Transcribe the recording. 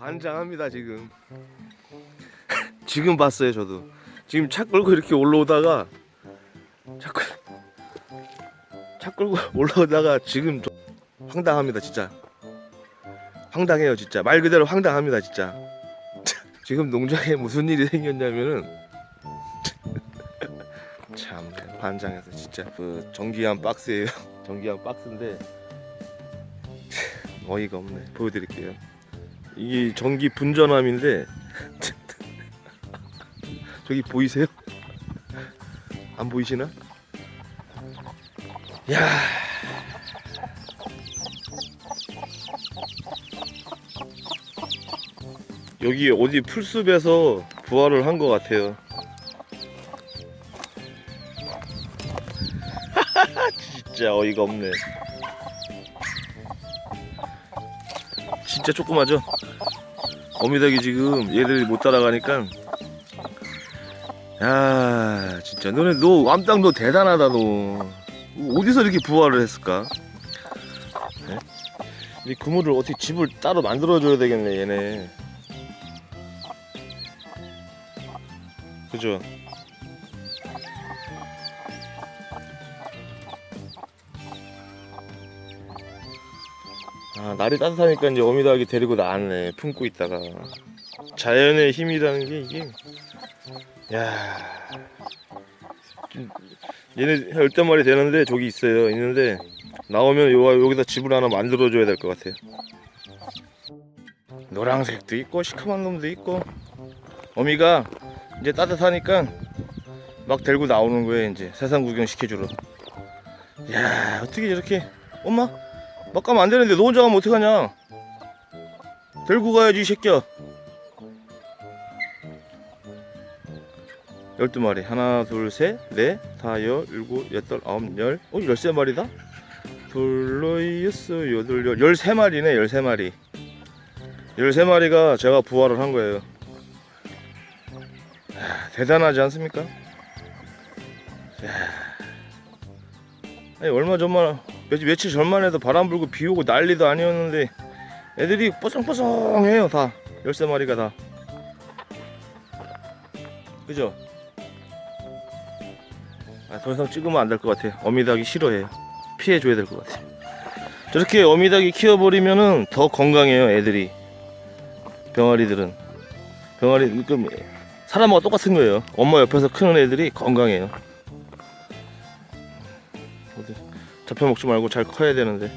반장합니다 지금. 지금 봤어요 저도. 지금 차 끌고 이렇게 올라오다가 차, 끌... 차 끌고 올라오다가 지금 좀 황당합니다 진짜. 황당해요 진짜. 말 그대로 황당합니다 진짜. 지금 농장에 무슨 일이 생겼냐면은 참 반장해서 진짜 그 전기한 박스예요. 전기한 박스인데 어이가 없네. 보여드릴게요 이게 전기 분전함인데 저기 보이세요? 안 보이시나? 야 여기 어디 풀숲에서 부활을 한 것 같아요 진짜 어이가 없네 진짜 조그마죠? 어미닭이 지금 얘들이 못 따라가니까 야 진짜 너네 너 암땅 너 대단하다 너 어디서 이렇게 부활을 했을까? 네? 이 그물을 어떻게 집을 따로 만들어줘야 되겠네 얘네 그죠? 아 날이 따뜻하니까 이제 어미닭이 데리고 나왔네 품고 있다가. 자연의 힘이라는 게 이게. 야. 좀, 얘네 열댓 마리 되는데 저기 있어요 있는데 나오면 요, 여기다 집을 하나 만들어 줘야 될 것 같아요. 노란색도 있고 시커먼 놈도 있고. 어미가 이제 따뜻하니까 막 데리고 나오는 거예요 이제. 세상 구경 시켜주러. 야 어떻게 이렇게 엄마 막 가면 안 되는데 너 혼자 가면 어떡하냐 데리고 가야지 이 새끼야 열두 마리 하나 둘셋넷 다여 일곱 여덟 아홉 열 어? 열세 마리다? 둘러 여섯 여덟 열 열세 마리네 열세 마리 열세 마리가 제가 부활을 한 거예요 하, 대단하지 않습니까? 야. 아니 얼마 전만 며칠, 며칠 전만 해도 바람 불고 비 오고 난리도 아니었는데 애들이 뽀송뽀송해요 다. 열세 마리가 다. 그죠? 아, 더 이상 찍으면 안 될 것 같아요. 어미닭이 싫어해요. 피해줘야 될 것 같아요. 저렇게 어미닭이 키워버리면은 더 건강해요 애들이. 병아리들은. 병아리 그 사람하고 똑같은 거예요. 엄마 옆에서 크는 애들이 건강해요 잡혀 먹지 말고 잘 커야 되는데